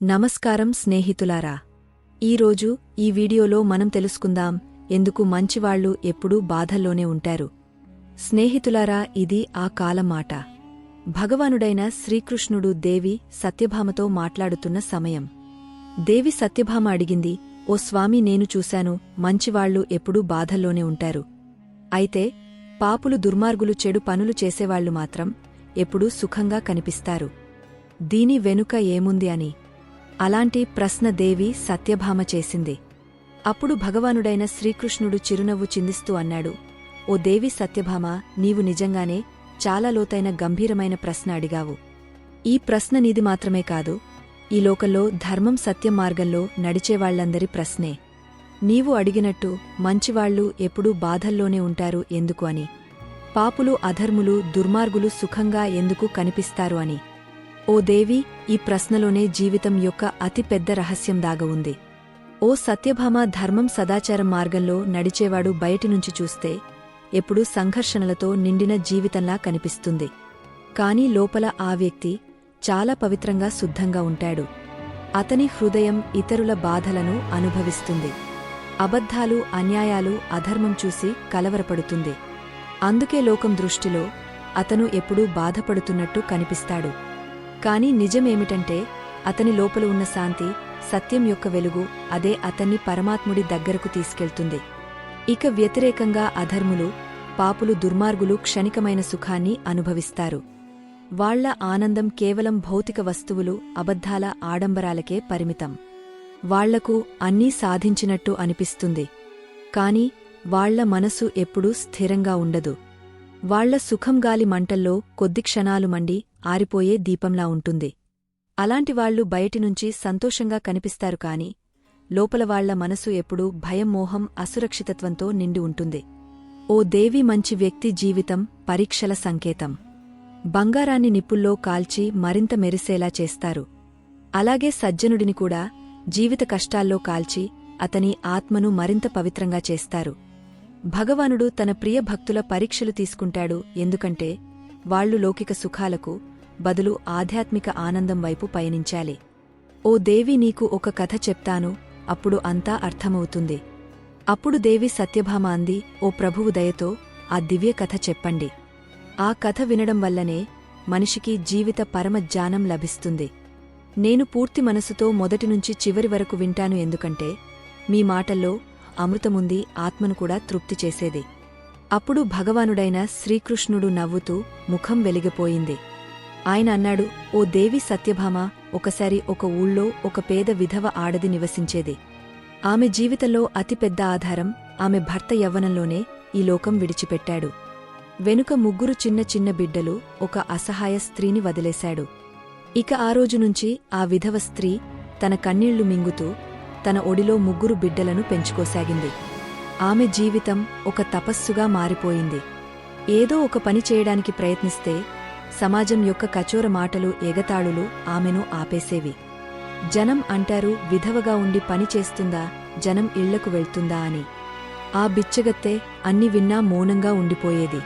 నమస్కారం స్నేహితులారా. ఈరోజు ఈ వీడియోలో మనం తెలుసుకుందాం ఎందుకు మంచివాళ్ళు ఎప్పుడూ బాధల్లోనే ఉంటారు. స్నేహితులారా ఇది ఆ కాలమాట. భగవానుడైన శ్రీకృష్ణుడు దేవి సత్యభామతో మాట్లాడుతున్న సమయం. దేవి సత్యభామ అడిగింది ఓ స్వామి నేను చూశాను మంచివాళ్ళు ఎప్పుడూ బాధల్లోనే ఉంటారు. అయితే పాపులు దుర్మార్గులు చెడు పనులు చేసేవాళ్ళు మాత్రం ఎప్పుడూ సుఖంగా కనిపిస్తారు. దీని వెనుక ఏముంది అని అలాంటి ప్రశ్న దేవి సత్యభామ చేసింది. అప్పుడు భగవానుడైన శ్రీకృష్ణుడు చిరునవ్వు చిందిస్తూ అన్నాడు ఓ దేవి సత్యభామ నీవు నిజంగానే చాలా లోతైన గంభీరమైన ప్రశ్న అడిగావు. ఈ ప్రశ్న నీది మాత్రమే కాదు ఈ లోకంలో ధర్మం సత్యం మార్గంలో నడిచేవాళ్ళందరి ప్రశ్నే. నీవు అడిగినట్టు మంచివాళ్ళు ఎప్పుడూ బాధల్లోనే ఉంటారు ఎందుకు అని. పాపులు అధర్ములు దుర్మార్గులు సుఖంగా ఎందుకు కనిపిస్తారు అని. ఓ దేవి ఈ ప్రశ్నలోనే జీవితం యొక్క అతిపెద్ద రహస్యం దాగ ఉంది. ఓ సత్యభామ ధర్మం సదాచారం మార్గంలో నడిచేవాడు బయటినుంచి చూస్తే ఎప్పుడూ సంఘర్షణలతో నిండిన జీవితంలా కనిపిస్తుంది. కాని లోపల ఆ వ్యక్తి చాలా పవిత్రంగా శుద్ధంగా ఉంటాడు. అతని హృదయం ఇతరుల బాధలను అనుభవిస్తుంది. అబద్ధాలు అన్యాయాలు అధర్మం చూసి కలవరపడుతుంది. అందుకే లోకం దృష్టిలో అతను ఎప్పుడూ బాధపడుతున్నట్టు కనిపిస్తాడు. కాని నిజమేమిటంటే అతని లోపల ఉన్న శాంతి సత్యం యొక్క వెలుగు అదే అతన్ని పరమాత్ముడి దగ్గరకు తీసుకెళ్తుంది. ఇక వ్యతిరేకంగా అధర్ములు పాపులు దుర్మార్గులు క్షణికమైన సుఖాన్ని అనుభవిస్తారు. వాళ్ళ ఆనందం కేవలం భౌతిక వస్తువులు అబద్ధాల ఆడంబరాలకే పరిమితం. వాళ్ళకు అన్నీ సాధించినట్టు అనిపిస్తుంది. కాని వాళ్ళ మనసు ఎప్పుడూ స్థిరంగా ఉండదు. వాళ్ళ సుఖంగాలి మంటల్లో కొద్ది క్షణాలు మండి ఆరిపోయే దీపంలా ఉంటుంది. అలాంటివాళ్ళు బయటినుంచి సంతోషంగా కనిపిస్తారు కాని లోపలవాళ్ళ మనసు ఎప్పుడూ భయం మోహం అసురక్షితత్వంతో నిండి ఉంటుంది. ఓ దేవి మంచి వ్యక్తి జీవితం పరీక్షల సంకేతం. బంగారాన్ని నిప్పుల్లో కాల్చి మరింత మెరిసేలా చేస్తారు. అలాగే సజ్జనుడిని కూడా జీవిత కష్టాల్లో కాల్చి అతని ఆత్మను మరింత పవిత్రంగా చేస్తారు. భగవానుడు తన ప్రియ భక్తుల పరీక్షలు తీసుకుంటాడు ఎందుకంటే వాళ్ళు లౌకిక సుఖాలకు బదులు ఆధ్యాత్మిక ఆనందం వైపు పయనించాలి. ఓ దేవి నీకు ఒక కథ చెప్తాను అప్పుడు అంతా అర్థమవుతుంది. అప్పుడు దేవి సత్యభామ అంది ఓ ప్రభువు దయతో ఆ దివ్య కథ చెప్పండి. ఆ కథ వినడం వల్లనే మనిషికి జీవిత పరమజ్ఞానం లభిస్తుంది. నేను పూర్తి మనసుతో మొదటి నుంచి చివరి వరకు వింటాను ఎందుకంటే మీ మాటల్లో అమృతముంది ఆత్మను కూడా తృప్తి చేసేది. అప్పుడు భగవానుడైన శ్రీకృష్ణుడు నవ్వుతూ ముఖం వెలిగిపోయింది. ఆయన అన్నాడు ఓ దేవి సత్యభామ ఒకసారి ఒక ఊళ్ళో ఒక పేద విధవ ఆడది నివసించేది. ఆమె జీవితంలో అతిపెద్ద ఆధారం ఆమె భర్త యవ్వనంలోనే ఈ లోకం విడిచిపెట్టాడు. వెనుక ముగ్గురు చిన్న చిన్న బిడ్డలు ఒక అసహాయ స్త్రీని వదిలేశాడు. ఇక ఆ రోజునుంచి ఆ విధవ స్త్రీ తన కన్నీళ్ళు మింగుతూ తన ఒడిలో ముగ్గురు బిడ్డలను పెంచుకోసాగింది. ఆమె జీవితం ఒక తపస్సుగా మారిపోయింది. ఏదో ఒక పని చేయడానికి ప్రయత్నిస్తే సమాజం యొక్క కచోర మాటలు ఎగతాళులు ఆమెను ఆపేసేవి. జనం అంటారు విధవగా ఉండి పని చేస్తుందా జనం ఇళ్ళకు వెళ్తుందా అని. ఆ బిచ్చగత్తె అన్ని విన్నా మౌనంగా ఉండిపోయేది.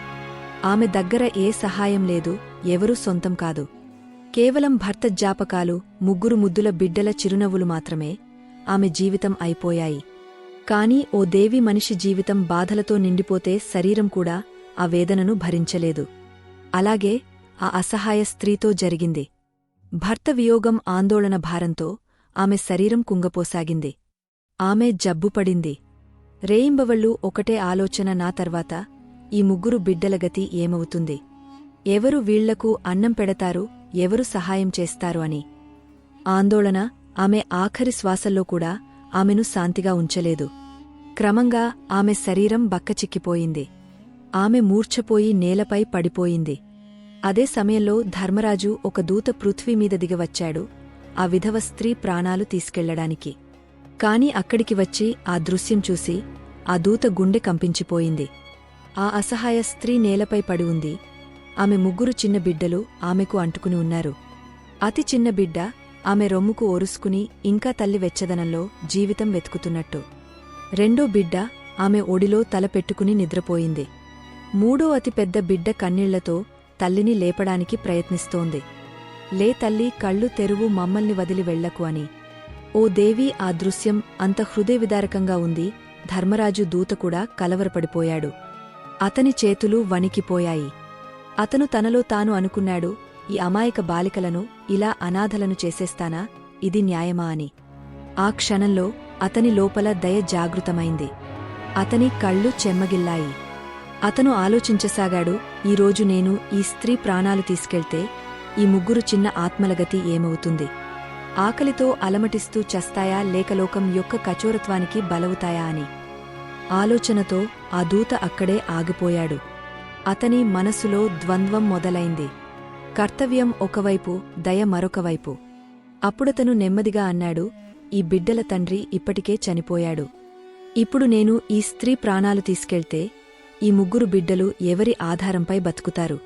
ఆమె దగ్గర ఏ సహాయం లేదు ఎవరూ సొంతం కాదు. కేవలం భర్త జాపకాలు ముగ్గురు ముద్దుల బిడ్డల చిరునవ్వులు మాత్రమే ఆమె జీవితం అయిపోయాయి. కాని ఓ దేవి మనిషి జీవితం బాధలతో నిండిపోతే శరీరం కూడా ఆ వేదనను భరించలేదు. అలాగే ఆ అసహాయ స్త్రీతో జరిగింది. భర్త వియోగం ఆందోళన భారంతో ఆమె శరీరం కుంగపోసాగింది. ఆమె జబ్బుపడింది రేయింబవళ్ళు ఒకటే ఆలోచన నా తర్వాత ఈ ముగ్గురు బిడ్డల గతి ఏమవుతుంది? ఎవరు వీళ్ళకు అన్నం పెడతారు ఎవరు సహాయం చేస్తారు అని. ఆందోళన ఆమె ఆఖరి శ్వాసల్లో కూడా ఆమెను శాంతిగా ఉంచలేదు. క్రమంగా ఆమె శరీరం బక్కచిక్కిపోయింది ఆమె మూర్ఛపోయి నేలపై పడిపోయింది. అదే సమయంలో ధర్మరాజు ఒక దూత పృథ్వీమీద దిగవచ్చాడు. ఆ విధవ స్త్రీ ప్రాణాలు తీసుకెళ్ళడానికి. కాని అక్కడికి వచ్చి ఆ దృశ్యం చూసి ఆ దూత గుండె కంపించిపోయింది. ఆ అసహాయ స్త్రీ నేలపై పడి ఉంది. ఆమె ముగ్గురు చిన్న బిడ్డలు ఆమెకు అంటుకుని ఉన్నారు. అతి చిన్న బిడ్డ ఆమె రొమ్ముకు ఓరుసుకుని ఇంకా తల్లి వెచ్చదనంలో జీవితం వెతుకుతున్నట్టు. రెండో బిడ్డ ఆమె ఒడిలో తల పెట్టుకుని నిద్రపోయింది. మూడో అతి పెద్ద బిడ్డ కన్నీళ్ళతో తల్లిని లేపడానికి ప్రయత్నిస్తోంది. లే తల్లి కళ్ళు తెరువు మమ్మల్ని వదిలి వెళ్ళకు అని. ఓ దేవి ఆ దృశ్యం అంత హృదయవిదారకంగా ఉంది. ధర్మరాజు దూత కూడా కలవరపడిపోయాడు. అతని చేతులు వణికిపోయాయి. అతను తనలో తాను అనుకున్నాడు ఈ అమాయక బాలికలను ఇలా అనాథలను చేసేస్తానా? ఇది న్యాయమా అని. ఆ క్షణంలో అతని లోపల దయ జాగృతమైంది. అతని కళ్ళు చెమ్మగిల్లాయి. అతను ఆలోచించసాగాడు ఈరోజు నేను ఈ స్త్రీ ప్రాణాలు తీసుకెళ్తే ఈ ముగ్గురు చిన్న ఆత్మలగతి ఏమవుతుంది? ఆకలితో అలమటిస్తూ చస్తాయా? లేక లోకం యొక్క కచోరత్వానికి బలవుతాయా? అని. ఆలోచనతో ఆ దూత అక్కడే ఆగిపోయాడు. అతని మనసులో ద్వంద్వం మొదలైంది. కర్తవ్యం ఒకవైపు దయ మరొకవైపు. అప్పుడతను నెమ్మదిగా అన్నాడు ఈ బిడ్డల తండ్రి ఇప్పటికే చనిపోయాడు. ఇప్పుడు నేను ఈ స్త్రీ ప్రాణాలు తీసుకెళ్తే ఈ ముగ్గురు బిడ్డలు ఎవరి ఆధారంపై బతుకుతారు?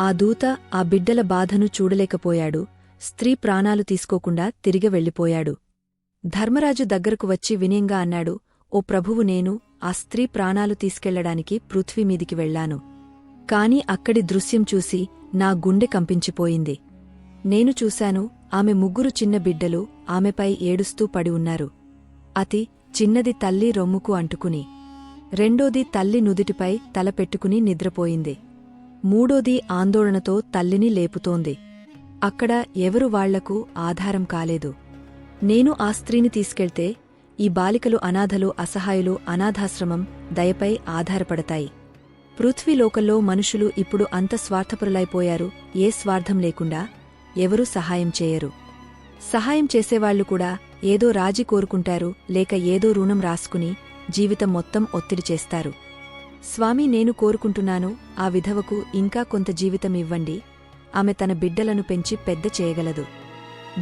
ఆ దూత ఆ బిడ్డల బాధను చూడలేకపోయాడు స్త్రీ ప్రాణాలు తీసుకోకుండా తిరిగి వెళ్ళిపోయాడు. ధర్మరాజు దగ్గరకు వచ్చి వినయంగా అన్నాడు ఓ ప్రభువు నేను ఆ స్త్రీ ప్రాణాలు తీసుకెళ్ళడానికి పృథ్వీమీదికి వెళ్ళాను కాని అక్కడి దృశ్యం చూసి నా గుండె కంపించిపోయింది. నేను చూశాను ఆమె ముగ్గురు చిన్న బిడ్డలు ఆమెపై ఏడుస్తూ పడి ఉన్నారు. అతి చిన్నది తల్లి రొమ్ముకు అంటుకుని రెండోది తల్లి నుదిటిపై తల పెట్టుకుని నిద్రపోయింది. మూడోది ఆందోళనతో తల్లిని లేపుతోంది. అక్కడ ఎవరు వాళ్ళకు ఆధారం కాలేదు. నేను ఆ స్త్రీని తీసుకెళ్తే ఈ బాలికలు అనాథలు అసహాయులు అనాథాశ్రమం దయపై ఆధారపడతాయి. పృథ్వీలోకల్లో మనుషులు ఇప్పుడు అంత స్వార్థపరులైపోయారు ఏ స్వార్థం లేకుండా ఎవరూ సహాయం చేయరు. సహాయం చేసేవాళ్ళు కూడా ఏదో రాజీ కోరుకుంటారు లేక ఏదో రుణం రాసుకుని జీవితం మొత్తం ఒత్తిడి చేస్తారు. స్వామి నేను కోరుకుంటున్నాను ఆ విధవకు ఇంకా కొంత జీవితం ఇవ్వండి. ఆమె తన బిడ్డలను పెంచి పెద్ద చేయగలదు.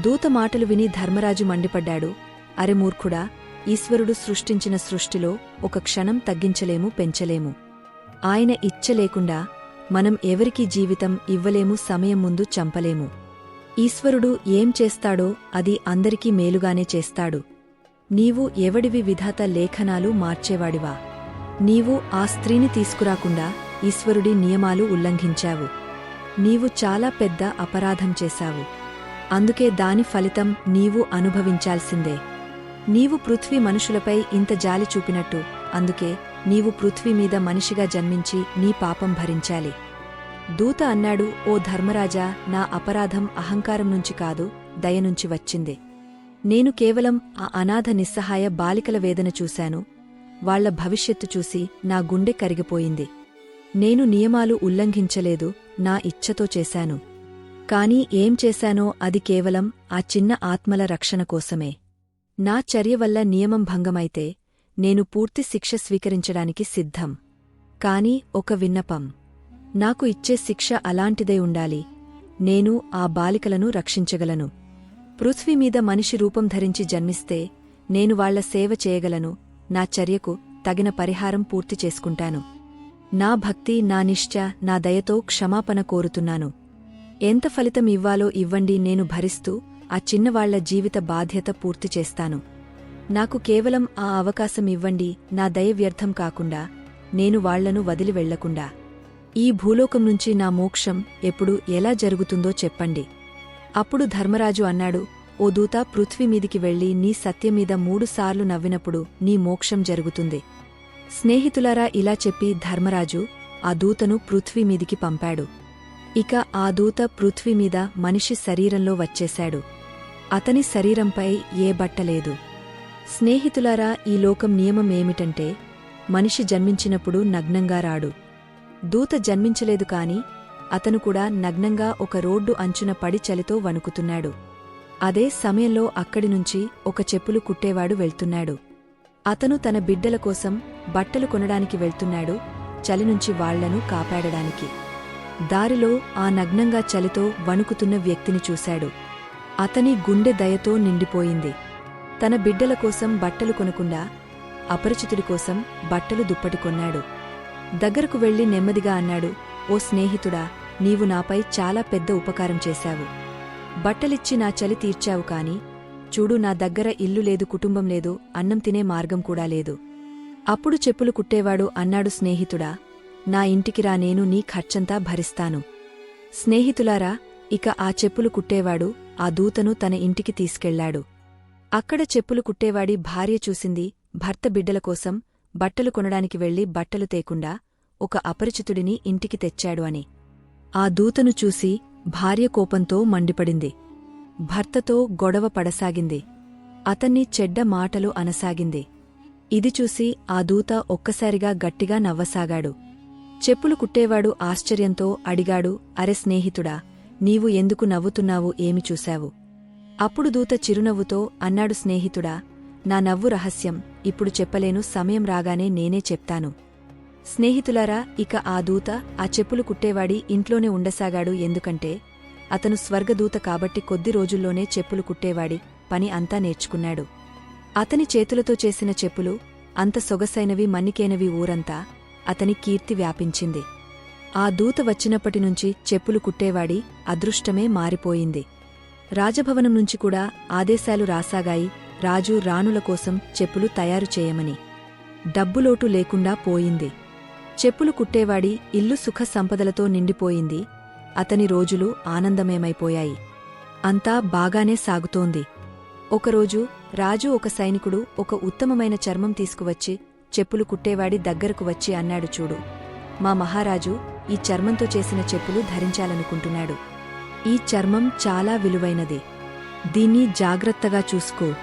దూత మాటలు విని ధర్మరాజు మండిపడ్డాడు. అరెమూర్ఖుడా ఈశ్వరుడు సృష్టించిన సృష్టిలో ఒక క్షణం తగ్గించలేము పెంచలేము. ఆయన ఇచ్చ లేకుండా మనం ఎవరికీ జీవితం ఇవ్వలేము సమయం ముందు చంపలేము. ఈశ్వరుడు ఏం చేస్తాడో అది అందరికీ మేలుగానే చేస్తాడు. నీవు ఎవడివి విధాత లేఖనాలు మార్చేవాడివా? నీవు ఆ స్త్రీని తీసుకురాకుండా ఈశ్వరుడి నియమాలు ఉల్లంఘించావు. నీవు చాలా పెద్ద అపరాధం చేశావు. అందుకే దాని ఫలితం నీవు అనుభవించాల్సిందే. నీవు పృథ్వీ మనుషులపై ఇంత జాలి చూపినట్టు అందుకే నీవు పృథ్వీ మీద మనిషిగా జన్మించి నీ పాపం భరించాలి. దూత అన్నాడు ఓ ధర్మరాజా నా అపరాధం అహంకారం నుంచి కాదు దయనుంచి వచ్చింది. నేను కేవలం ఆ అనాథ నిస్సహాయ బాలికల వేదన చూశాను. వాళ్ళ భవిష్యత్తు చూసి నా గుండె కరిగిపోయింది. నేను నియమాలు ఉల్లంఘించలేదు నా ఇచ్ఛతో చేశాను. కాని ఏం చేశానో అది కేవలం ఆ చిన్న ఆత్మల రక్షణ కోసమే. నా చర్య వల్ల నియమం భంగమైతే నేను పూర్తి శిక్ష స్వీకరించడానికి సిద్ధం. కాని ఒక విన్నపం. నాకు ఇచ్చే శిక్ష అలాంటిదే ఉండాలి. నేను ఆ బాలికలను రక్షించగలను. పృథ్వీమీద మనిషి రూపం ధరించి జన్మిస్తే నేను వాళ్ళ సేవ చేయగలను. నా చర్యకు తగిన పరిహారం పూర్తి చేసుకుంటాను. నా భక్తి నా నిశ్చ నా దయతో క్షమాపణ కోరుతున్నాను. ఎంత ఫలితం ఇవ్వాలో ఇవ్వండి నేను భరిస్తూ ఆ చిన్నవాళ్ళ జీవిత బాధ్యత పూర్తి చేస్తాను. నాకు కేవలం ఆ అవకాశం ఇవ్వండి నా దయ వ్యర్థం కాకుండా నేను వాళ్ళను వదిలి వెళ్ళకుండా. ఈ భూలోకం నుంచి నా మోక్షం ఎప్పుడు ఎలా జరుగుతుందో చెప్పండి. అప్పుడు ధర్మరాజు అన్నాడు ఓ దూత పృథ్వీమీదికి వెళ్ళి నీ సత్యమీద మూడుసార్లు నవ్వినప్పుడు నీ మోక్షం జరుగుతుంది. స్నేహితులారా ఇలా చెప్పి ధర్మరాజు ఆ దూతను పృథ్వీమీదికి పంపాడు. ఇక ఆ దూత పృథ్వీమీద మనిషి శరీరంలో వచ్చేశాడు. అతని శరీరంపై ఏ బట్టలేదు స్నేహితులారా ఈ లోకం నియమం ఏమిటంటే మనిషి జన్మించినప్పుడు నగ్నంగా రాడు. దూత జన్మించలేదు కాని అతను కూడా నగ్నంగా ఒక రోడ్డు అంచున పడి చలితో వణుకుతున్నాడు. అదే సమయంలో అక్కడినుంచి ఒక చెప్పులు కుట్టేవాడు వెళ్తున్నాడు. అతను తన బిడ్డల కోసం బట్టలు కొనడానికి వెళ్తున్నాడు చలినుంచి వాళ్ళను కాపాడడానికి. దారిలో ఆ నగ్నంగా చలితో వణుకుతున్న వ్యక్తిని చూశాడు. అతని గుండె దయతో నిండిపోయింది. తన బిడ్డల కోసం బట్టలు కొనకుండా అపరిచితుడి కోసం బట్టలు దుప్పటి కొన్నాడు. దగ్గరకు వెళ్ళి నెమ్మదిగా అన్నాడు ఓ స్నేహితుడా నీవు నాపై చాలా పెద్ద ఉపకారం చేశావు. బట్టలిచ్చి నా చలి తీర్చావు కాని చూడు నా దగ్గర ఇల్లు లేదు కుటుంబం లేదు అన్నం తినే మార్గం కూడా లేదు. అప్పుడు చెప్పులు కుట్టేవాడు అన్నాడు స్నేహితుడా నా ఇంటికిరా నేను నీ ఖర్చంతా భరిస్తాను. స్నేహితులారా ఇక ఆ చెప్పులు కుట్టేవాడు ఆ దూతను తన ఇంటికి తీసుకెళ్ళాడు అక్కడ చెప్పులు కుట్టేవాడి భార్య చూసింది భర్త బిడ్డల కోసం బట్టలు కొనడానికి వెళ్ళి బట్టలు తేకుండా ఒక అపరిచితుడిని ఇంటికి తెచ్చాడు అని. ఆ దూతను చూసి భార్య కోపంతో మండిపడింది. భర్తతో గొడవ పడసాగింది. అతన్ని చెడ్డ మాటలు అనసాగింది. ఇది చూసి ఆ దూత ఒక్కసారిగా గట్టిగా నవ్వసాగాడు. చెప్పులు కుట్టేవాడు ఆశ్చర్యంతో అడిగాడు అరె స్నేహితుడా నీవు ఎందుకు నవ్వుతున్నావు? ఏమి చూశావు? అప్పుడు దూత చిరునవ్వుతో అన్నాడు స్నేహితుడా నా నవ్వు రహస్యం. ఇప్పుడు చెప్పలేను సమయం రాగానే నేనే చెప్తాను. స్నేహితులారా ఇక ఆ దూత ఆ చెప్పులు కుట్టేవాడి ఇంట్లోనే ఉండసాగాడు. ఎందుకంటే అతను స్వర్గదూత కాబట్టి కొద్ది రోజుల్లోనే చెప్పులు కుట్టేవాడి పని అంతా నేర్చుకున్నాడు. అతని చేతులతో చేసిన చెప్పులు అంత సొగసైనవి మన్నికైనవి ఊరంతా అతని కీర్తి వ్యాపించింది. ఆ దూత వచ్చినప్పటినుంచి చెప్పులు కుట్టేవాడి అదృష్టమే మారిపోయింది. రాజభవనం నుంచి కూడా ఆదేశాలు రాసాగాయి. రాజు రాణుల కోసం చెప్పులు తయారు చేయమని. డబ్బులోటు లేకుండా పోయింది. చెప్పులు కుట్టేవాడి ఇల్లు సుఖ సంపదలతో నిండిపోయింది. అతని రోజులు ఆనందమేమైపోయాయి అంతా బాగానే సాగుతోంది. ఒకరోజు రాజు ఒక సైనికుడు ఒక ఉత్తమమైన చర్మం తీసుకువచ్చి చెప్పులు కుట్టేవాడి దగ్గరకు వచ్చి అన్నాడు చూడు. మా మహారాజు ఈ చర్మంతో చేసిన చెప్పులు ధరించాలనుకుంటున్నాడు. ఈ చర్మం చాలా విలువైనది. దీన్ని జాగ్రత్తగా చూసుకో.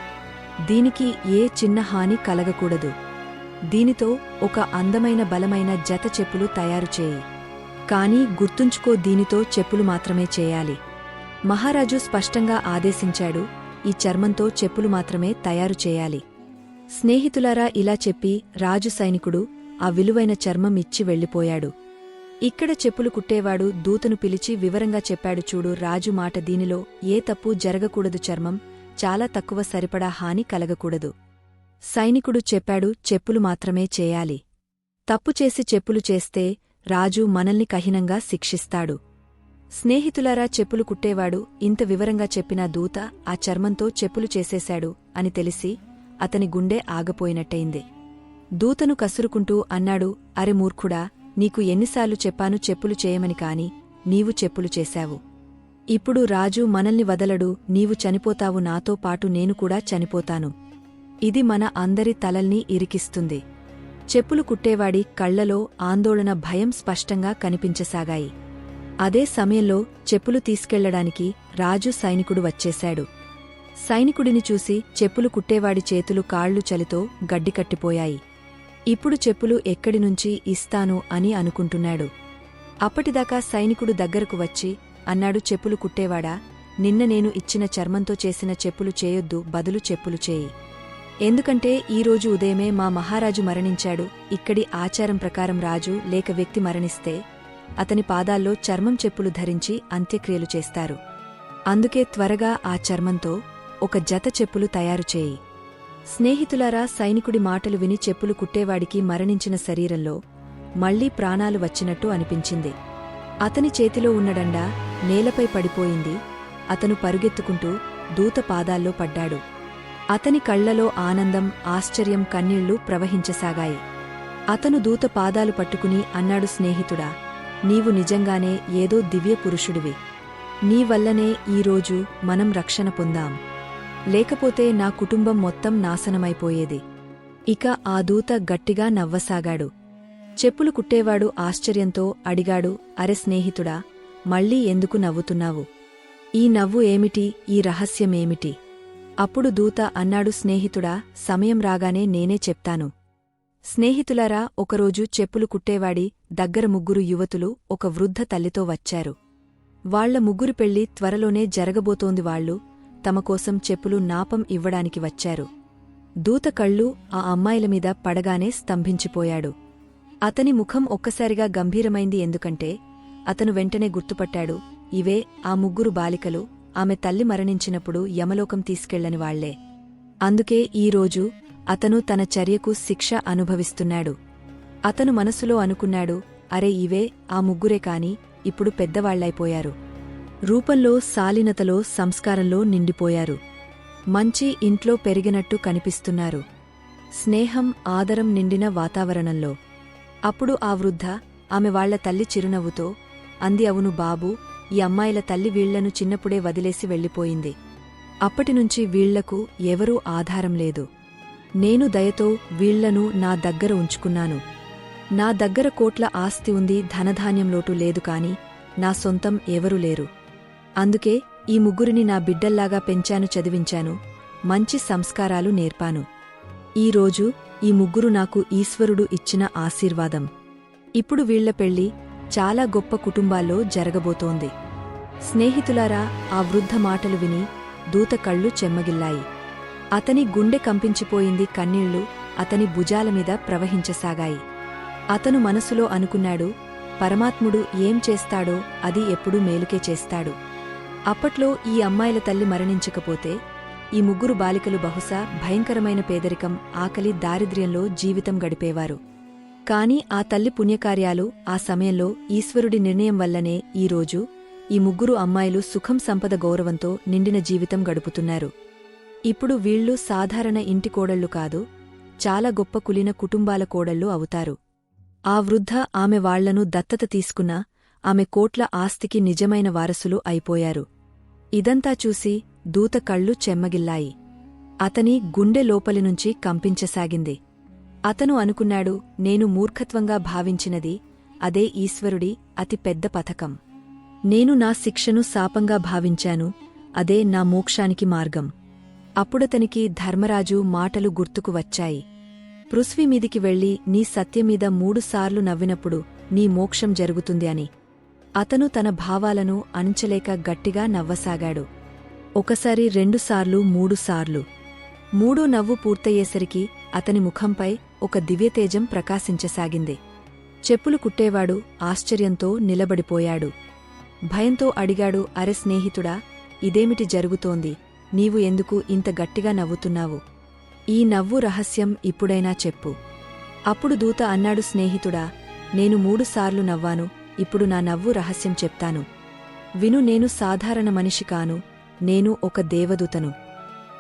దీనికి ఏ చిన్న హాని కలగకూడదు. దీనితో ఒక అందమైన బలమైన జత చెప్పులు తయారు చేయి. కానీ గుర్తుంచుకో దీనితో చెప్పులు మాత్రమే చేయాలి. మహారాజు స్పష్టంగా ఆదేశించాడు ఈ చర్మంతో చెప్పులు మాత్రమే తయారు చేయాలి. స్నేహితులారా ఇలా చెప్పి రాజు సైనికుడు ఆ విలువైన చర్మం ఇచ్చి వెళ్ళిపోయాడు. ఇక్కడ చెప్పులు కుట్టేవాడు దూతను పిలిచి వివరంగా చెప్పాడు చూడు రాజు మాట దీనిలో ఏ తప్పు జరగకూడదు చర్మం చాలా తక్కువ సరిపడా హాని కలగకూడదు. సైనికుడు చెప్పాడు చెప్పులు మాత్రమే చేయాలి. తప్పు చేసి చెప్పులు చేస్తే రాజు మనల్ని కహినంగా శిక్షిస్తాడు. స్నేహితులారా చెప్పులు కుట్టేవాడు ఇంత వివరంగా చెప్పిన దూత ఆ చర్మంతో చెప్పులు చేసేశాడు అని తెలిసి అతని గుండె ఆగపోయినట్టయింది. దూతను కసురుకుంటూ అన్నాడు అరె మూర్ఖుడా నీకు ఎన్నిసార్లు చెప్పాను చెప్పులు చేయమని కాని నీవు చెప్పులు చేశావు. ఇప్పుడు రాజు మనల్ని వదలడు నీవు చనిపోతావు నాతో పాటు నేను కూడా చనిపోతాను. ఇది మన అందరి తలల్ని ఇరికిస్తుంది. చెప్పులు కుట్టేవాడి కళ్ళలో ఆందోళన భయం స్పష్టంగా కనిపించసాగాయి. అదే సమయంలో చెప్పులు తీసుకెళ్ళడానికి రాజు సైనికుడు వచ్చేశాడు. సైనికుడిని చూసి చెప్పులు కుట్టేవాడి చేతులు కాళ్ళు చలితో గడ్డికట్టిపోయాయి ఇప్పుడు చెప్పులు ఎక్కడినుంచి ఇస్తాను అని అనుకుంటున్నాడు. అప్పటిదాకా సైనికుడు దగ్గరకు వచ్చి అన్నాడు చెప్పులు కుట్టేవాడా? నిన్న నేను ఇచ్చిన చర్మంతో చేసిన చెప్పులు చేయొద్దు బదులు చెప్పులు చేయి. ఎందుకంటే ఈరోజు ఉదయమే మా మహారాజు మరణించాడు. ఇక్కడి ఆచారం ప్రకారం రాజు లేక వ్యక్తి మరణిస్తే అతని పాదాల్లో చర్మం చెప్పులు ధరించి అంత్యక్రియలు చేస్తారు. అందుకే త్వరగా ఆ చర్మంతో ఒక జత చెప్పులు తయారు చేయి. స్నేహితులారా సైనికుడి మాటలు విని చెప్పులు కుట్టేవాడికి మరణించిన శరీరంలో మళ్ళీ ప్రాణాలు వచ్చినట్టు అనిపించింది. అతని చేతిలో ఉన్నడండా నేలపై పడిపోయింది. అతను పరుగెత్తుకుంటూ దూత పాదాల్లో పడ్డాడు. అతని కళ్ళలో ఆనందం ఆశ్చర్యం కన్నీళ్ళు ప్రవహించసాగాయి. అతను దూత పాదాలు పట్టుకుని అన్నాడు స్నేహితుడా నీవు నిజంగానే ఏదో దివ్య పురుషుడివి నీవల్లనే ఈరోజు మనం రక్షణ పొందాం. లేకపోతే నా కుటుంబం మొత్తం నాశనమైపోయేది. ఇక ఆ దూత గట్టిగా నవ్వసాగాడు. చెప్పులు కుట్టేవాడు ఆశ్చర్యంతో అడిగాడు అరె స్నేహితుడా మళ్ళీ ఎందుకు నవ్వుతున్నావు? ఈ నవ్వు ఏమిటి? ఈ రహస్యమేమిటి అప్పుడు దూత అన్నాడు స్నేహితుడా సమయం రాగానే నేనే చెప్తాను. స్నేహితులారా ఒకరోజు చెప్పులు కుట్టేవాడి దగ్గర ముగ్గురు యువతులు ఒక వృద్ధ తల్లితో వచ్చారు. వాళ్ళ ముగ్గురు పెళ్ళి త్వరలోనే జరగబోతోంది వాళ్ళు తమకోసం చెప్పులు నాపం ఇవ్వడానికి వచ్చారు. దూత కళ్ళు ఆ అమ్మాయిల మీద పడగానే స్తంభించిపోయాడు. అతని ముఖం ఒక్కసారిగా గంభీరమైంది ఎందుకంటే అతను వెంటనే గుర్తుపట్టాడు ఇవే ఆ ముగ్గురు బాలికలు ఆమె తల్లి మరణించినప్పుడు యమలోకం తీసుకెళ్ళని వాళ్ళే. అందుకే ఈరోజు అతను తన చర్యకు శిక్ష అనుభవిస్తున్నాడు. అతను మనసులో అనుకున్నాడు అరే ఇవే ఆ ముగ్గురే కాని ఇప్పుడు పెద్దవాళ్ళైపోయారు రూపంలో సాలినతలో సంస్కారంలో నిండిపోయారు. మంచి ఇంట్లో పెరిగినట్టు కనిపిస్తున్నారు. స్నేహం ఆదరం నిండిన వాతావరణంలో. అప్పుడు ఆ వృద్ధ ఆమె వాళ్ళ తల్లి చిరునవ్వుతో అంది అవును బాబూ ఈ అమ్మాయిల తల్లి వీళ్ళను చిన్నప్పుడే వదిలేసి వెళ్ళిపోయింది. అప్పటినుంచి వీళ్ళకు ఎవరూ ఆధారం లేదు. నేను దయతో వీళ్ళను నా దగ్గర ఉంచుకున్నాను. నా దగ్గర కోట్ల ఆస్తి ఉంది ధనధాన్యం లోటు లేదు కాని నా సొంతం ఎవరూ లేరు. అందుకే ఈ ముగ్గురిని నా బిడ్డల్లాగా పెంచాను చదివించాను. మంచి సంస్కారాలు నేర్పాను. ఈరోజు ఈ ముగ్గురు నాకు ఈశ్వరుడు ఇచ్చిన ఆశీర్వాదం. ఇప్పుడు వీళ్ళ పెళ్ళి చాలా గొప్ప కుటుంబాల్లో జరగబోతోంది. స్నేహితులారా ఆ వృద్ధ మాటలు విని దూత కళ్ళు చెమ్మగిల్లాయి. అతని గుండె కంపించిపోయింది కన్నీళ్ళు అతని భుజాలమీద ప్రవహించసాగాయి. అతను మనసులో అనుకున్నాడు పరమాత్ముడు ఏం చేస్తాడో అది ఎప్పుడూ మేలుకే చేస్తాడు. అప్పట్లో ఈ అమ్మాయిల తల్లి మరణించకపోతే ఈ ముగ్గురు బాలికలు బహుశా భయంకరమైన పేదరికం ఆకలి దారిద్ర్యంలో జీవితం గడిపేవారు. కాని ఆ తల్లి పుణ్యకార్యాలు ఆ సమయంలో ఈశ్వరుడి నిర్ణయం వల్లనే ఈరోజు ఈ ముగ్గురు అమ్మాయిలు సుఖం సంపద గౌరవంతో నిండిన జీవితం గడుపుతున్నారు. ఇప్పుడు వీళ్ళు సాధారణ ఇంటి కోడళ్ళు కాదు చాలా గొప్ప కులిన కుటుంబాల కోడళ్ళు అవుతారు. ఆ వృద్ధ ఆమె వాళ్ళను దత్తత తీసుకున్నా ఆమె కోట్ల ఆస్తికి నిజమైన వారసులు అయిపోయారు. ఇదంతా చూసి దూత కళ్ళు చెమ్మగిల్లాయి. అతని గుండె లోపలినుంచి కంపించసాగింది. అతను అనుకున్నాడు నేను మూర్ఖత్వంగా భావించినది అదే ఈశ్వరుడి అతి పెద్ద పథకం. నేను నా శిక్షను శాపంగా భావించాను అదే నా మోక్షానికి మార్గం. అప్పుడతనికి ధర్మరాజు మాటలు గుర్తుకు వచ్చాయి. పృథ్వీమీదికి వెళ్ళి నీ సత్యమీద మూడుసార్లు నవ్వినప్పుడు నీ మోక్షం జరుగుతుంది అని. అతను తన భావాలను అణించలేక గట్టిగా నవ్వసాగాడు. ఒకసారి రెండుసార్లు మూడుసార్లు మూడో నవ్వు పూర్తయ్యేసరికి అతని ముఖంపై ఒక దివ్యతేజం ప్రకాశించసాగింది. చెప్పులు కుట్టేవాడు ఆశ్చర్యంతో నిలబడిపోయాడు. భయంతో అడిగాడు అరె స్నేహితుడా ఇదేమిటి జరుగుతోంది? నీవు ఎందుకు ఇంత గట్టిగా నవ్వుతున్నావు? ఈ నవ్వు రహస్యం ఇప్పుడైనా చెప్పు. అప్పుడు దూత అన్నాడు స్నేహితుడా నేను మూడుసార్లు నవ్వాను ఇప్పుడు నా నవ్వు రహస్యం చెప్తాను. విను నేను సాధారణ మనిషి కాను నేను ఒక దేవదూతను.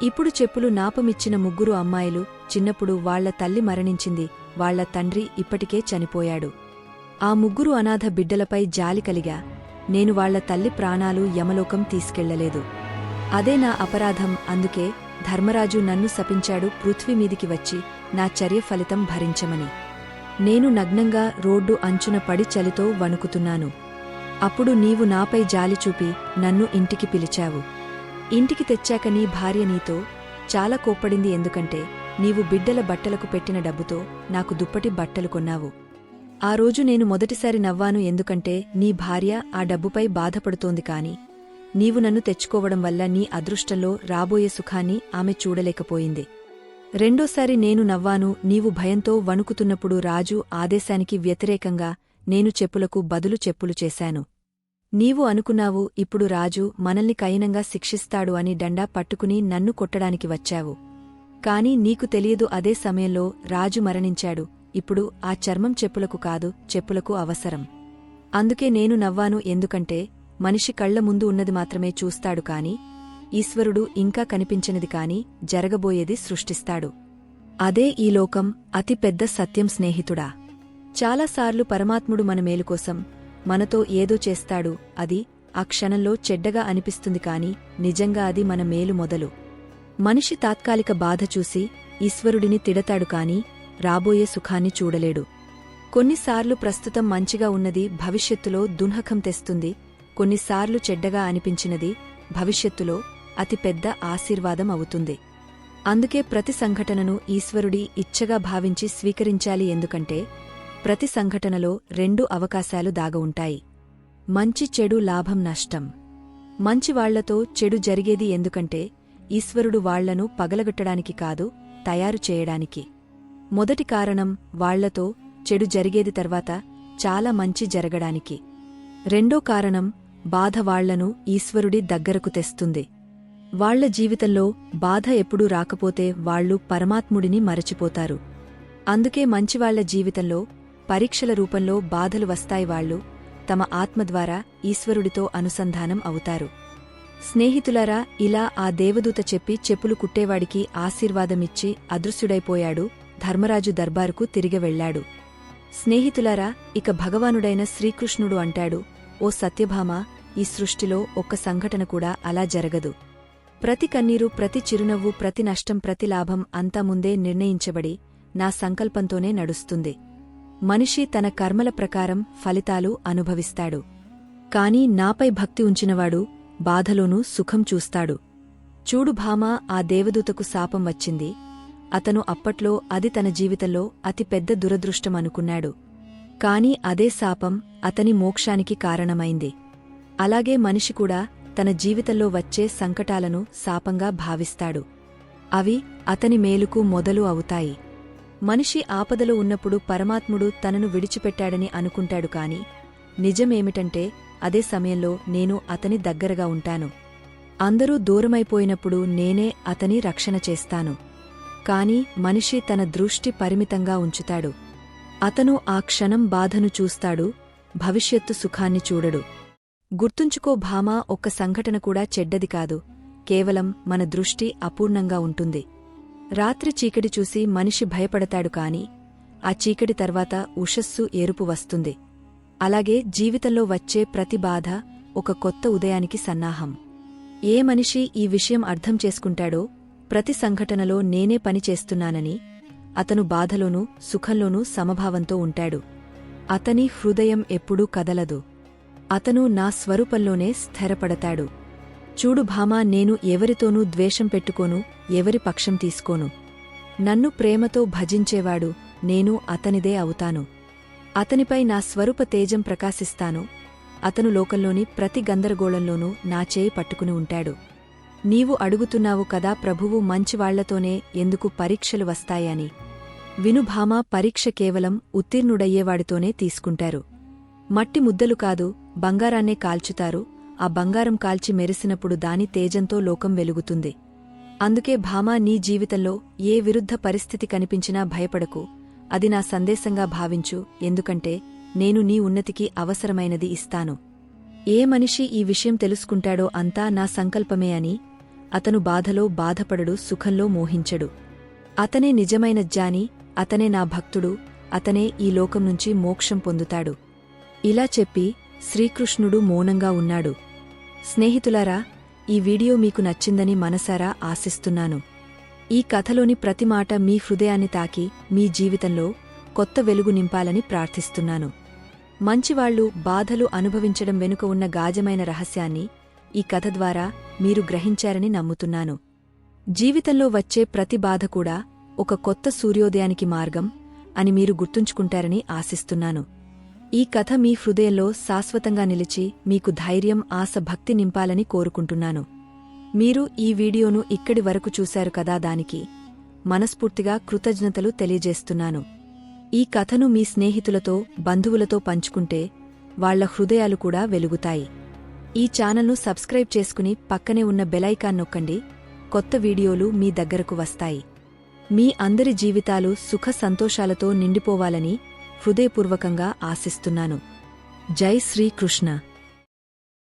ఇప్పుడు చెప్పులు నాపమిచ్చిన ముగ్గురు అమ్మాయిలు చిన్నప్పుడు వాళ్ళ తల్లి మరణించింది వాళ్ళ తండ్రి ఇప్పటికే చనిపోయాడు. ఆ ముగ్గురు అనాథ బిడ్డలపై జాలి కలిగా నేను వాళ్ళ తల్లి ప్రాణాలు యమలోకం తీసుకెళ్ళలేదు. అదే నా అపరాధం అందుకే ధర్మరాజు నన్ను శపించాడు పృథ్వీమీదికి వచ్చి నా చర్య ఫలితం భరించమని. నేను నగ్నంగా రోడ్డు అంచున పడి చలితో వణుకుతున్నాను. అప్పుడు నీవు నాపై జాలి చూపి నన్ను ఇంటికి పిలిచావు. ఇంటికి తెచ్చాక నీ భార్య నీతో చాలా కోప్పడింది ఎందుకంటే నీవు బిడ్డల బట్టలకు పెట్టిన డబ్బుతో నాకు దుప్పటి బట్టలు కొన్నావు. ఆ రోజు నేను మొదటిసారి నవ్వాను ఎందుకంటే నీ భార్య ఆ డబ్బుపై బాధపడుతోంది కాని నీవు నన్ను తెచ్చుకోవడం వల్ల నీ అదృష్టంలో రాబోయే సుఖాన్ని ఆమె చూడలేకపోయింది. రెండోసారి నేను నవ్వాను నీవు భయంతో వణుకుతున్నప్పుడు రాజు ఆదేశానికి వ్యతిరేకంగా నేను చెప్పులకు బదులు చెప్పులు చేశాను. నీవు అనుకున్నావు ఇప్పుడు రాజు మనల్ని కయనంగా శిక్షిస్తాడు అని డండా పట్టుకుని నన్ను కొట్టడానికి వచ్చావు. కాని నీకు తెలియదు అదే సమయంలో రాజు మరణించాడు. ఇప్పుడు ఆ చర్మం చెప్పులకు కాదు చెప్పులకు అవసరం. అందుకే నేను నవ్వాను ఎందుకంటే మనిషి కళ్ళ ముందు ఉన్నది మాత్రమే చూస్తాడు కాని ఈశ్వరుడు ఇంకా కనిపించనిది కాని జరగబోయేది సృష్టిస్తాడు. అదే ఈ లోకం అతి పెద్ద సత్యం స్నేహితుడా. చాలాసార్లు పరమాత్ముడు మన మేలుకోసం మనతో ఏదో చేస్తాడు అది ఆ క్షణంలో చెడ్డగా అనిపిస్తుంది కాని నిజంగా అది మన మేలు మొదలు. మనిషి తాత్కాలిక బాధ చూసి ఈశ్వరుడిని తిడతాడు కాని రాబోయే సుఖాన్ని చూడలేడు. కొన్నిసార్లు ప్రస్తుతం మంచిగా ఉన్నది భవిష్యత్తులో దున్హకం తెస్తుంది కొన్నిసార్లు చెడ్డగా అనిపించినది భవిష్యత్తులో అతిపెద్ద ఆశీర్వాదం అవుతుంది. అందుకే ప్రతి సంఘటనను ఈశ్వరుడి ఇచ్చగా భావించి స్వీకరించాలి ఎందుకంటే ప్రతి సంఘటనలో రెండు అవకాశాలు దాగవుంటాయి మంచి చెడు లాభం నష్టం. మంచివాళ్ళతో చెడు జరిగేది ఎందుకంటే ఈశ్వరుడు వాళ్ళను పగలగొట్టడానికి కాదు తయారు చేయడానికి. మొదటి కారణం వాళ్ళతో చెడు జరిగేది తర్వాత చాలా మంచి జరగడానికి. రెండో కారణం బాధ వాళ్ళను ఈశ్వరుడి దగ్గరకు తెస్తుంది. వాళ్ళ జీవితంలో బాధ ఎప్పుడూ రాకపోతే వాళ్ళు పరమాత్ముడిని మరచిపోతారు. అందుకే మంచివాళ్ళ జీవితంలో పరీక్షల రూపంలో బాధలు వస్తాయి వాళ్ళు తమ ఆత్మ ద్వారా ఈశ్వరుడితో అనుసంధానం అవుతారు. స్నేహితులారా ఇలా ఆ దేవదూత చెప్పి చెప్పులు కుట్టేవాడికి ఆశీర్వాదమిచ్చి అదృశ్యుడైపోయాడు ధర్మరాజు దర్బారుకు తిరిగి వెళ్ళాడు స్నేహితులారా ఇక భగవానుడైన శ్రీకృష్ణుడు అంటాడు ఓ సత్యభామ ఈ సృష్టిలో ఒక్క సంఘటన కూడా అలా జరగదు. ప్రతి కన్నీరు ప్రతి చిరునవ్వు ప్రతి నష్టం ప్రతి లాభం అంతా ముందే నిర్ణయించబడి నా సంకల్పంతోనే నడుస్తుంది. మనిషి తన కర్మల ప్రకారం ఫలితాలు అనుభవిస్తాడు. కాని నాపై భక్తి ఉంచినవాడు బాధలోనూ సుఖం చూస్తాడు. చూడు భామ ఆ దేవదూతకు శాపం వచ్చింది. అతను అప్పట్లో అది తన జీవితంలో అతి పెద్ద దురదృష్టం అనుకున్నాడు. కాని అదే శాపం అతని మోక్షానికి కారణమైంది. అలాగే మనిషి కూడా తన జీవితంలో వచ్చే సంకటాలను శాపంగా భావిస్తాడు. అవి అతని మేలుకు మొదలు అవుతాయి. మనిషి ఆపదలో ఉన్నప్పుడు పరమాత్ముడు తనను విడిచిపెట్టాడని అనుకుంటాడు కాని నిజమేమిటంటే అదే సమయంలో నేను అతని దగ్గరగా ఉంటాను. అందరూ దూరమైపోయినప్పుడు నేనే అతని రక్షణ చేస్తాను. కాని మనిషి తన దృష్టి పరిమితంగా ఉంచుతాడు. అతను ఆ క్షణం బాధను చూస్తాడు భవిష్యత్తు సుఖాన్ని చూడడు. గుర్తుంచుకో భామా ఒక్క సంఘటన కూడా చెడ్డది కాదు. కేవలం మన దృష్టి అపూర్ణంగా ఉంటుంది. రాత్రి చీకటి చూసి మనిషి భయపడతాడు కాని ఆ చీకటి తర్వాత ఉషస్సు ఏరుపు వస్తుంది. అలాగే జీవితంలో వచ్చే ప్రతి బాధ ఒక కొత్త ఉదయానికి సన్నాహం. ఏ మనిషి ఈ విషయం అర్థం చేసుకుంటాడో ప్రతి సంఘటనలో నేనే పనిచేస్తున్నానని అతను బాధలోనూ సుఖంలోనూ సమభావంతో ఉంటాడు. అతని హృదయం ఎప్పుడూ కదలదు. అతను నా స్వరూపంలోనే స్థిరపడతాడు. చూడు భామా నేను ఎవరితోనూ ద్వేషం పెట్టుకోను ఎవరి పక్షం తీసుకోను. నన్ను ప్రేమతో భజించేవాడు నేను అతనిదే అవుతాను. అతనిపై నా స్వరూప తేజం ప్రకాశిస్తాను. అతను లోకంలోని ప్రతి గందరగోళంలోనూ నా చేయి పట్టుకుని ఉంటాడు. నీవు అడుగుతున్నావు కదా ప్రభువు మంచివాళ్ళతోనే ఎందుకు పరీక్షలు వస్తాయని. వినుభామ పరీక్ష కేవలం ఉత్తీర్ణుడయ్యేవాడితోనే తీసుకుంటారు. మట్టి ముద్దలు కాదు బంగారాన్నే కాల్చుతారు. ఆ బంగారం కాల్చి మెరిసినప్పుడు దాని తేజంతో లోకం వెలుగుతుంది. అందుకే భామా నీ జీవితంలో ఏ విరుద్ధ పరిస్థితి కనిపించినా భయపడకు. అది నా సందేశంగా భావించు ఎందుకంటే నేను నీ ఉన్నతికి అవసరమైనది ఇస్తాను. ఏ మనిషి ఈ విషయం తెలుసుకుంటాడో అంతా నా సంకల్పమే అని అతను బాధలో బాధపడడు సుఖంలో మోహించడు. అతనే నిజమైన జ్ఞాని అతనే నా భక్తుడు అతనే ఈ లోకం నుంచి మోక్షం పొందుతాడు. ఇలా చెప్పి శ్రీకృష్ణుడు మౌనంగా ఉన్నాడు. స్నేహితులారా ఈ వీడియో మీకు నచ్చిందని మనసారా ఆశిస్తున్నాను. ఈ కథలోని ప్రతి మాట మీ హృదయాన్ని తాకి మీ జీవితంలో కొత్త వెలుగు నింపాలని ప్రార్థిస్తున్నాను. మంచివాళ్ళు బాధలు అనుభవించడం వెనుక ఉన్న గాజమైన రహస్యాన్ని ఈ కథ ద్వారా మీరు గ్రహించారని నమ్ముతున్నాను. జీవితంలో వచ్చే ప్రతి బాధ కూడా ఒక కొత్త సూర్యోదయానికి మార్గం అని మీరు గుర్తుంచుకుంటారని ఆశిస్తున్నాను. ఈ కథ మీ హృదయంలో శాశ్వతంగా నిలిచి మీకు ధైర్యం ఆశ భక్తి నింపాలని కోరుకుంటున్నాను. మీరు ఈ వీడియోను ఇక్కడి వరకు చూశారు కదా దానికి మనస్ఫూర్తిగా కృతజ్ఞతలు తెలియజేస్తున్నాను. ఈ కథను మీ స్నేహితులతో బంధువులతో పంచుకుంటే వాళ్ళ హృదయాలు కూడా వెలుగుతాయి. ఈ ఛానల్ను సబ్స్క్రైబ్ చేసుకుని పక్కనే ఉన్న బెలైకాన్ నొక్కండి. కొత్త వీడియోలు మీ దగ్గరకు వస్తాయి. మీ అందరి జీవితాలు సుఖ సంతోషాలతో నిండిపోవాలని హృదయపూర్వకంగా ఆశిస్తున్నాను. జై శ్రీకృష్ణ